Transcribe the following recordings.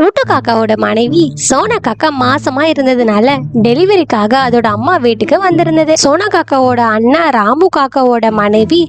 டூட்டு காக்காவோட மனைவி சோனா காக்கா மாசமா இருந்ததுனால டெலிவரிக்காக அதோட அம்மா வீட்டுக்கு வந்திருந்தது. சோனா காக்காவோட அண்ணா ராமு காக்காவோட மனைவி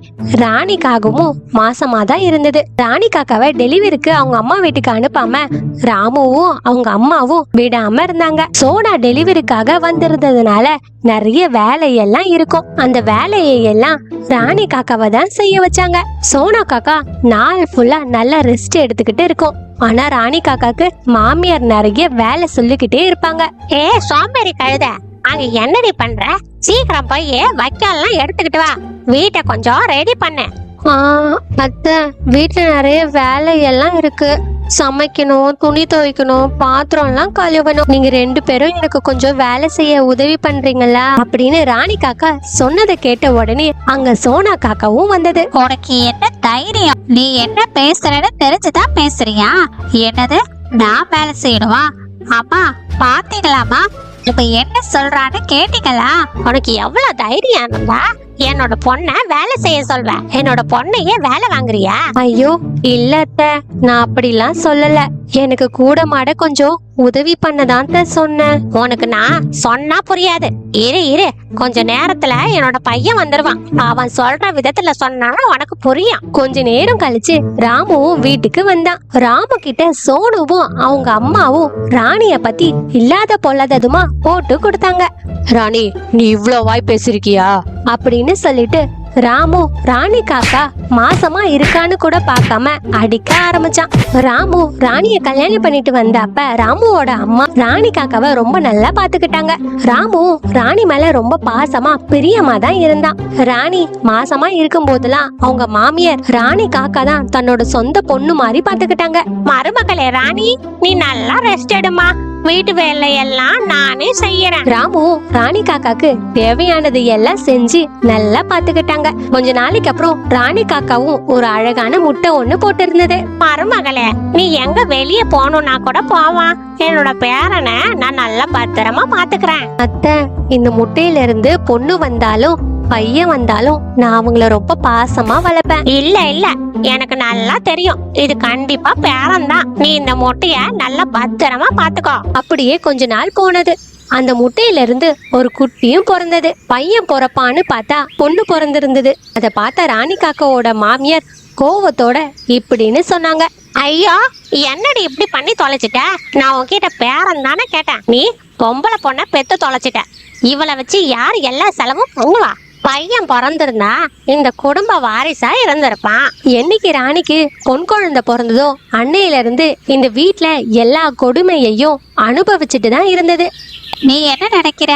ராணிக்காகவும் மாசமா தான் இருந்தது. ராணி காக்காவை டெலிவரிக்கு அவங்க அம்மா வீட்டுக்கு அனுப்பாம ராமுவும் அவங்க அம்மாவும் விடாம இருந்தாங்க. சோனா டெலிவரிக்காக வந்திருந்ததுனால நிறைய வேலையெல்லாம் இருக்கும். அந்த வேலையை எல்லாம் ராணி காக்காவை தான் செய்ய வச்சாங்க. சோனா காக்கா நாள் ஃபுல்லா நல்லா ரெஸ்ட் எடுத்துக்கிட்டு இருக்கும். ஆனா ராணி காக்காக்கு மாமியார் நிறைய வேலை சொல்லிக்கிட்டே இருப்பாங்க. ஏ சோம்பேறி கழுத அங்க என்னடி பண்ற? சீக்கிரம் போய் வைக்கால்லாம் எடுத்துக்கிட்டு வா. வீட்டை கொஞ்சம் ரெடி பண்ணு. ஆ, அத்தை வீட்டுல நிறைய வேலையெல்லாம் இருக்கு. சமைக்கணும் துணி துவைக்கணும் பாத்திரம்லாம் கழுவணும். நீங்க ரெண்டு பேரும் எனக்கு கொஞ்சம் வேலை செய்ய உதவி பண்றீங்களா? அப்படின்னு ராணி காக்கா சொன்னதை கேட்ட உடனே அங்க சோனா காக்காவும் வந்தது. உனக்கு என்ன தைரியம்? நீ என்ன பேசுறன்னு தெரிஞ்சுதான் பேசுறியா? என்னது? நான் வேலை செய்யணுமா? அம்மா பாத்தீங்களாமா இப்ப என்ன சொல்றான்னு கேட்டீங்களா? உனக்கு எவ்வளவு தைரியம் இருந்தா? என்னோட பொண்ண வேலை செய்ய சொல்வ. என்னோட பொண்ணையே வேலை வாங்குறியா? ஐயோ இல்ல அத்தை நான் அப்படிலாம் சொல்லல. எனக்கு கூட மாட கொஞ்சம் உதவி பண்ணதான் தான் சொன்னேன் உனக்கு நான் சொன்னா புரியாது. இரு இரு. கொஞ்ச நேரத்துல என்னோட பையன் வந்துருவான். அவன் சொல்ற விதத்துல சொன்னா உனக்கு புரியும். கொஞ்ச நேரம் கழிச்சு ராமுவும் வீட்டுக்கு வந்தான். ராமு கிட்ட சோனுவும் அவங்க அம்மாவும் ராணிய பத்தி இல்லாத பொல்லாததுமா போட்டு கொடுத்தாங்க. ராணி நீ இவ்ளோ வாய் பேசிருக்கியா? அப்படின்னு சொல்லிட்டு ராமு ராணி காக்கா மாசமா இருக்கான்னு கூட பார்க்காம அடிக்க ஆரம்பிச்சான். ராமு ராணிய கல்யாணம் பண்ணிட்டு வந்தப்ப ராமுவோட அம்மா ராணி காக்காவை ரொம்ப நல்லா பாத்துக்கிட்டாங்க ராமு ராணி மேல ரொம்ப பாசமா பிரியமா தான் இருந்தான். ராணி மாசமா இருக்கும் போதெல்லாம் அவங்க மாமியார் ராணி காக்கா தான் தன்னோட சொந்த பொண்ணு மாதிரி பாத்துக்கிட்டாங்க மருமகளே ராணி நீ நல்லா ரெஸ்ட் எடுமா வீட்டு வேலையெல்லாம் நானே செய்யறேன். ராமு ராணி காக்காக்கு தேவையானது எல்லாம் செஞ்சு நல்லா பாத்துக்கிட்டாங்க. கொஞ்ச நாளைக்கு அப்புறம் ராணி காக்காவும் ஒரு அழகான முட்டை ஒண்ணு போட்டு இருந்தது மருமகளே நீ எங்க வெளிய போகணும்னா கூட போவான் என்னோட பேரனை நான் நல்லா பத்திரமா பாத்துக்கிறேன். அத்தை இந்த முட்டையில இருந்து பொண்ணு வந்தாலும் பையன் வந்தாலும் நான் அவங்கள ரொம்ப பாசமா வளர்ப்பேன். இல்ல இல்ல. எனக்கு நல்லா தெரியும். இது கண்டிப்பா பேரன் தான் நீ இந்த முட்டைய நல்லா பத்திரமா பாத்துக்கோ. அப்படியே கொஞ்ச நாள் போனது. அந்த முட்டையில இருந்து ஒரு குட்டியும் பிறந்தது. பையன் பிறப்பான்னு பார்த்தா பொண்ணு பிறந்திருந்தது. அதை பார்த்த ராணி காக்காவோட மாமியார் கோவத்தோட இப்படின்னு சொன்னாங்க. ஐயோ என்னடி இப்படி பண்ணி தொலைச்சிட்ட? நான் உன்கிட்ட பேரன் தானே கேட்டேன். நீ பொம்பளை பொண்ண பெத்து தொலைச்சிட்ட. இவளை வச்சு யார் எல்லா செலவும் பண்ணுவா பையன் பிறந்திருந்தா இந்த குடும்ப வாரிசா இருந்திருப்பான். என்னைக்கு ராணிக்கு பொன் குழந்தை பிறந்ததோ அன்னையில இருந்து இந்த வீட்ல எல்லா கொடுமையையும் அனுபவிச்சுட்டு தான் இருந்தது. நீ என்ன நினைக்கிற?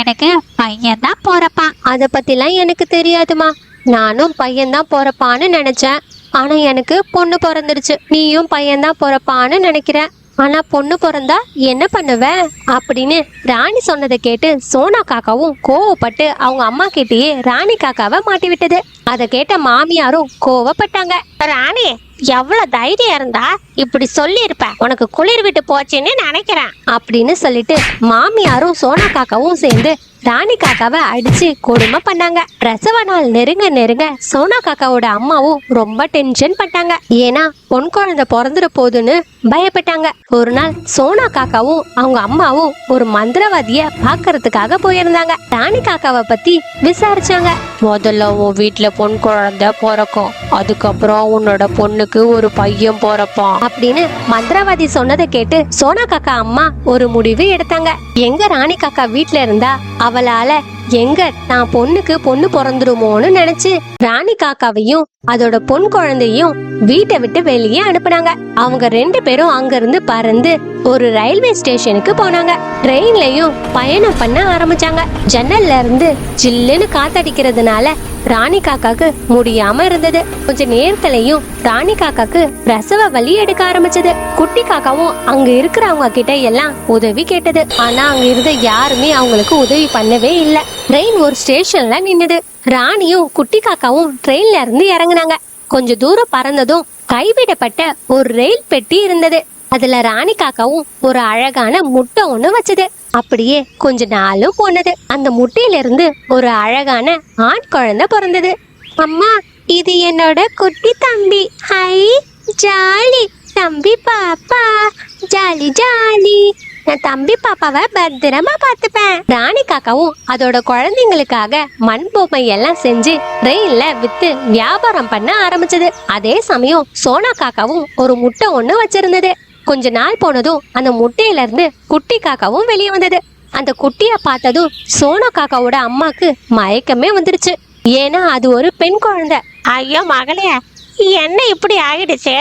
எனக்கு பையன் தான் போறப்பான். அதை பத்திலாம் எனக்கு தெரியாதுமா. நானும் பையன்தான் பிறப்பான்னு நினைச்சேன். ஆனா எனக்கு பொண்ணு பிறந்துருச்சு. நீயும் பையன்தான் பிறப்பான்னு நினைக்கிற. ஆனா பொண்ணு பிறந்தா என்ன பண்ணுவ? அப்படின்னு ராணி சொன்னதை கேட்டு சோனா காக்காவும் கோவப்பட்டு அவங்க அம்மா கிட்டேயே ராணி காக்காவை மாட்டி விட்டது. அதை கேட்ட மாமியாரும் கோவப்பட்டாங்க. ராணி எவ்வளவு தைரியம் இருந்தா இப்படி சொல்லியிருப்ப? உனக்கு குளிர் விட்டு போச்சுன்னு நினைக்கிறேன். அப்படின்னு சொல்லிட்டு மாமியாரும் சோனா காக்காவும் சேர்ந்து ராணி காக்காவை அடிச்சு கொடுமை பண்ணாங்க. பிரசவ நாள் நெருங்க நெருங்க சோனா காக்காவோட அம்மாவும் ரொம்ப டென்ஷன் பட்டாங்க. ஏன்னா பொன் குழந்தை பிறந்துட போகுதுன்னு பயப்பட்டாங்க. ஒரு நாள் சோனா காக்காவும் அவங்க அம்மாவும் ஒரு மந்திரவாதிய பாக்குறதுக்காக போயிருந்தாங்க. ராணி காக்காவை பத்தி விசாரிச்சாங்க. முதல்ல உன் வீட்டுல பொன் குழந்தை பிறக்கும். அதுக்கப்புறம் உன்னோட பொண்ணுக்கு ஒரு பையன் பிறப்பான். அப்படின்னு மந்திரவாதி சொன்னதை கேட்டு சோனா காக்கா அம்மா ஒரு முடிவு எடுத்தாங்க. எங்க ராணி காக்கா வீட்டுல இருந்தா அவளால எங்க தான் பொண்ணுக்கு பொண்ணு பிறந்துருமோன்னு நினைச்சு ராணி காக்காவையும் அதோட பொன் குழந்தையும் வீட்டை விட்டு வெளியே அனுப்புனாங்க. அவங்க ரெண்டு பேரும் அங்க இருந்து பறந்து ஒரு ரயில்வே ஸ்டேஷனுக்கு போனாங்க. ட்ரெயின்லயும் பயணம் பண்ண ஆரம்பிச்சாங்க. ஜன்னல்ல இருந்து ஜில்லுன்னு காத்தடிக்கிறதுனால ராணி காக்காக்கு முடியாம இருந்தது. கொஞ்ச நேரத்திலையும் ராணி காக்காக்கு பிரசவ வலி எடுக்க ஆரம்பிச்சது. குட்டி காக்காவும் அங்க இருக்கிறவங்க கிட்ட எல்லாம் உதவி கேட்டது. ஆனா அங்க இருந்த யாருமே அவங்களுக்கு உதவி பண்ணவே இல்ல. ட்ரெயின் ஒரு ஸ்டேஷன்ல நின்னுது. ராணியும் குட்டி காக்காவும் ட்ரெயின்ல இருந்து இறங்குனாங்க. கொஞ்ச தூரம் பறந்ததும் கைவிடப்பட்ட ஒரு ரயில் பெட்டி இருந்தது. அதுல ராணி காக்காவும் ஒரு அழகான முட்டை ஒண்ணு வச்சது. அப்படியே கொஞ்ச நாளும் போனது. அந்த முட்டையில இருந்து ஒரு அழகான ஆண் குழந்தை பிறந்தது. அம்மா இது என்னோட குட்டி தம்பி. Hi jolly. தம்பி பாப்பா. Jolly jolly. நான் தம்பி பாப்பாவை பத்திரமா பார்த்துப்பேன். ராணி காக்காவும் அதோட குழந்தைங்களுக்காக மண் பொம்மை எல்லாம் செஞ்சு ரெயில்ல வித்து வியாபாரம் பண்ண ஆரம்பிச்சது. அதே சமயம் சோனா காக்காவும் ஒரு முட்டை ஒண்ணு வச்சிருந்தது. கொஞ்ச நாள் போனதும் அந்த முட்டையில இருந்து குட்டி காக்காவும் வெளியே வந்தது. அந்த குட்டிய பார்த்ததும் சோனா காக்காவோட அம்மாக்கு மயக்கமே வந்துருச்சு. ஏன்னா அது ஒரு பெண் குழந்தை. ஐயோ மகளே என்ன இப்படி ஆயிடுச்சு?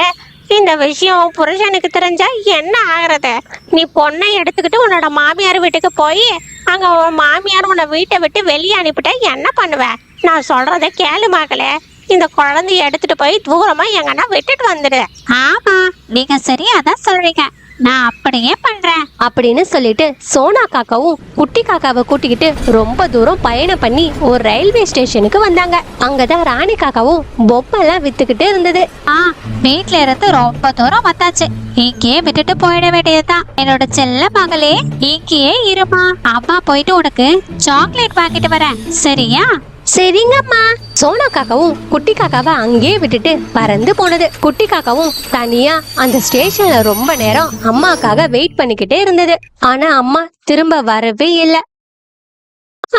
இந்த விஷயம் புருஷனுக்கு தெரிஞ்சா என்ன ஆகிறது? நீ பொண்ணை எடுத்துக்கிட்டு உன்னோட மாமியார் வீட்டுக்கு போய் அங்க உன் மாமியார் உன்னை வீட்டை விட்டு வெளியே அனுப்பிட்டா என்ன பண்ணுவ? நான் சொல்றத கேளு மகளே. இந்த குழந்தைய எடுத்துட்டு போய் தூரமா எங்கன்னா விட்டுட்டு வந்துடு ஆமா நீங்க சரியா தான் சொல்றீங்க. நான் அப்படியே பண்றேன். அப்படின்னு சொல்லிட்டு சோனா காக்காவும் குட்டி காக்காவை கூட்டிக்கிட்டு ரொம்ப தூரம் பயணம் பண்ணி ஒரு ரயில்வே ஸ்டேஷனுக்கு வந்தாங்க. அங்கதான் ராணி காக்காவும் பொம்மைலாம் வித்துக்கிட்டு இருந்தது. ஆ வீட்ல இருந்து ரொம்ப தூரம் வந்தாச்சு. இங்கேயே விட்டுட்டு போயிட வேண்டியதுதான். என்னோட செல்ல மகளே இங்கேயே இருமா. அம்மா போயிட்டு உனக்கு சாக்லேட் வாங்கிட்டு வரேன். சரியா? சரிங்கம்மா. சோனா காக்காவும் குட்டி காக்காவை அங்கேயே விட்டுட்டு பறந்து போனது. குட்டி காக்காவும் தனியா அந்த ஸ்டேஷன்ல ரொம்ப நேரம் அம்மாக்காக வெயிட் பண்ணிக்கிட்டே இருந்தது. ஆனா அம்மா திரும்ப வரவே இல்லை.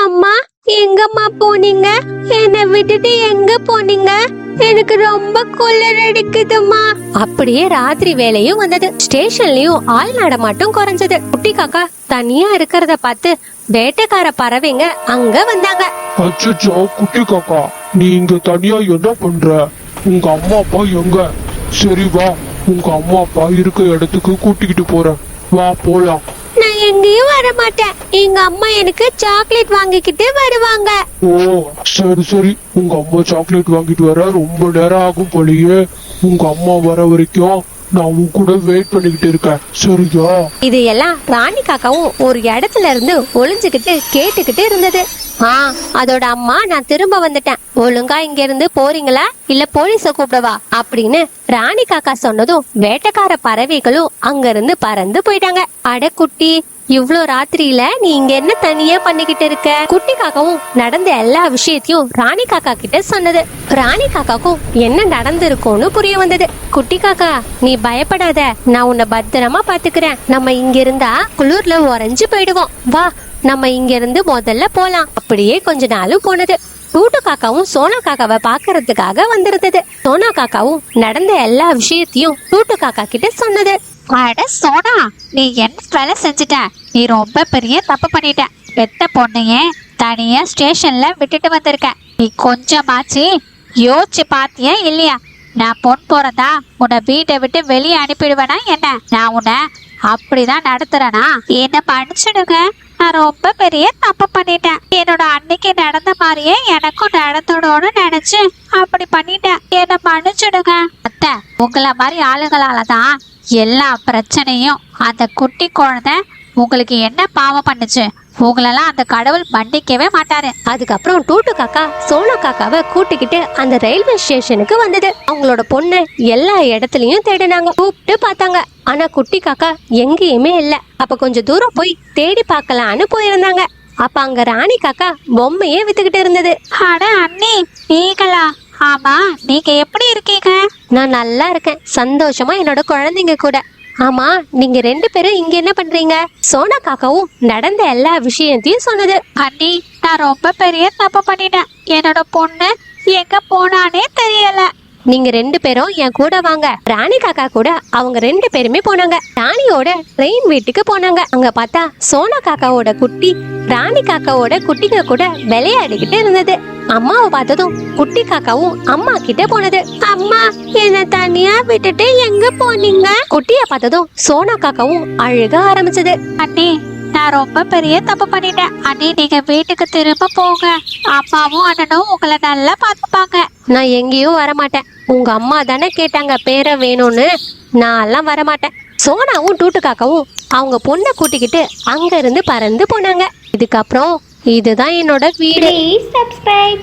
அம்மா எங்கம்மா போனீங்க? என்னை விட்டுட்டு எங்க போனீங்க? எனக்கு ரொம்ப குளிர் அடிக்குதுமா அப்படியே ராத்திரி வேலையும் வந்தது. ஸ்டேஷன்லயும் ஆள் நடமாட்டம் குறைஞ்சது. குட்டி காக்கா தனியா இருக்கிறத பார்த்து வேட்டைக்கார பறவைங்க அங்க வந்தாங்க. அச்சச்சோ குட்டி காக்கா நீ இங்க தனியா என்ன பண்ற? உங்க அம்மா அப்பா எங்க? சரி வா உங்க அம்மா அப்பா இருக்க இடத்துக்கு கூட்டிக்கிட்டு போறேன். வா போலாம். நான் எங்கேயும் வர மாட்டேன் எங்க அம்மா எனக்கு சாக்லேட் வாங்கிக்கிட்டு வருவாங்க. ஓ சரி சரி. உங்க அம்மா சாக்லேட் வாங்கிட்டு வர ரொம்ப நேரம் ஆகும் போலயே. உங்க அம்மா வர வரைக்கும் நான் உன் கூட வெயிட் பண்ணிக்கிட்டு இருக்கேன். சரியா? இது எல்லாம் ராணி காக்காவும் ஒரு இடத்துல இருந்து ஒளிஞ்சுக்கிட்டு கேட்டுக்கிட்டு இருந்தது. ஆ அதோட அம்மா நான் திரும்ப வந்துட்டேன். ஒழுங்கா இங்க இருந்து போறீங்களா? இல்ல போலீஸ கூப்பிடவா? அப்படின்னு ராணி காக்கா சொன்னதும் வேட்டக்கார பறவைகளும் அங்க இருந்து பறந்து போயிட்டாங்க. அடக்குட்டி இவ்ளோ ராத்திரியில நீ இங்க என்ன தனியா பண்ணிக்கிட்டு இருக்க? குட்டி காக்காவும் நடந்த எல்லா விஷயத்தையும் ராணி காக்கா கிட்ட சொன்னது. ராணி காக்காக்கும் என்ன நடந்திருக்கும்னு புரிய வந்தது. குட்டி காக்கா நீ பயப்படாத. நான் உன்னை பத்திரமா பாத்துக்கிறேன். நம்ம இங்க இருந்தா குளிர்ல உறைஞ்சு போயிடுவோம். வா நம்ம இங்க இருந்து முதல்ல போலாம். அப்படியே கொஞ்ச நாளும் போனது. டூட்டு காக்காவும் சோனா காக்காவை பாக்குறதுக்காக வந்திருந்தது. சோனா காக்காவும் நடந்த எல்லா விஷயத்தையும் டூட்டு காக்கா கிட்ட சொன்னது. அட சோனா நீ என்ன வேலை செஞ்சுட்ட? நீ ரொம்ப பெரிய தப்பு பண்ணிட்ட. பெத்த பொண்ணையே தனியா ஸ்டேஷன்ல விட்டுட்டு வந்திருக்க. நீ கொஞ்சமாச்சு யோசிச்சு பாத்தியா இல்லையா? நான் பொன் போறதா? உன்னை வீட்டை விட்டு வெளியே அனுப்பிடுவேனா என்ன? நான் உன்னை அப்படிதான் நடத்துறேனா? என்ன மன்னிச்சிடுங்க. நான் ரொம்ப பெரிய தப்பு பண்ணிட்டேன். என்னோட அன்னைக்கு நடந்த மாதிரியே எனக்கும் நடத்தணும்னு நினைச்சு அப்படி பண்ணிட்டேன். என்ன மன்னிச்சுடுங்க. அத்தை உங்களை மாதிரி ஆளுங்களால தான் எல்லா பிரச்சனையும் அந்த குட்டி குழந்தை உங்களுக்கு என்ன பாவம் பண்ணுச்சு? உங்களெல்லாம் அந்த கடவுள் மன்னிக்கவே மாட்டாரு. அதுக்கப்புறம் டூட்டு காக்கா சோனா காக்காவை கூட்டிக்கிட்டு அந்த ரயில்வே ஸ்டேஷனுக்கு வந்தது. அவங்களோட பொண்ணு எல்லா இடத்துலயும் தேடினாங்க. கூப்பிட்டு பார்த்தாங்க. ஆனா குட்டி காக்கா எங்கேயுமே இல்ல. அப்ப கொஞ்சம் தூரம் போய் தேடி பார்க்கலான்னு போயிருந்தாங்க. அப்ப அங்க ராணி காக்கா பொம்மையே வித்துக்கிட்டு இருந்தது. அட அண்ணி நீங்களா? ஆமா நீங்க எப்படி இருக்கீங்க? நான் நல்லா இருக்கேன். சந்தோஷமா என்னோட குழந்தைங்க கூட. ஆமா நீங்க ரெண்டு பேரும் இங்க என்ன பண்றீங்க? சோனா காக்காவும் நடந்த எல்லா விஷயத்தையும் சொன்னது. அண்ணி நான் ரொம்ப பெரிய தப்பு பண்ணிட்டேன். என்னோட பொண்ணு எங்க போனானே தெரியல. நீங்க ரெண்டு பேரும் என் கூட வாங்க. ராணி காக்கா கூட அவங்க ரெண்டு பேருமே போனாங்க. ராணியோட ட்ரெயின் வீட்டுக்கு போனாங்க. அங்க பார்த்தா சோனா காக்காவோட குட்டி ராணி காக்காவோட குட்டிங்க கூட விளையாடிக்கிட்டு இருந்தது. அம்மாவை பார்த்ததும் குட்டி காக்காவும் அம்மா கிட்ட போனது. அம்மா என்ன தனியா விட்டுட்டு எங்க போனீங்க? குட்டிய பார்த்ததும் சோனா காக்காவும் அழுக ஆரம்பிச்சது. அண்ணி நான் ரொம்ப பெரிய தப்பு பண்ணிட்டேன். அண்ணி நீங்க வீட்டுக்கு திரும்ப போங்க. அம்மாவும் அண்ணனும் உங்களை நல்லா பார்த்துப்பாங்க. நான் எங்கேயும் வரமாட்டேன். உங்க அம்மா தானே கேட்டாங்க பேரை வேணும்னு. நான் எல்லாம் வரமாட்டேன். சோனாவும் டூட்டு காக்காவும் அவங்க பொண்ணை கூட்டிக்கிட்டு அங்கேருந்து பறந்து போனாங்க. இதுக்கப்புறம் இதுதான் என்னோட வீடு. சப்ஸ்கிரைப்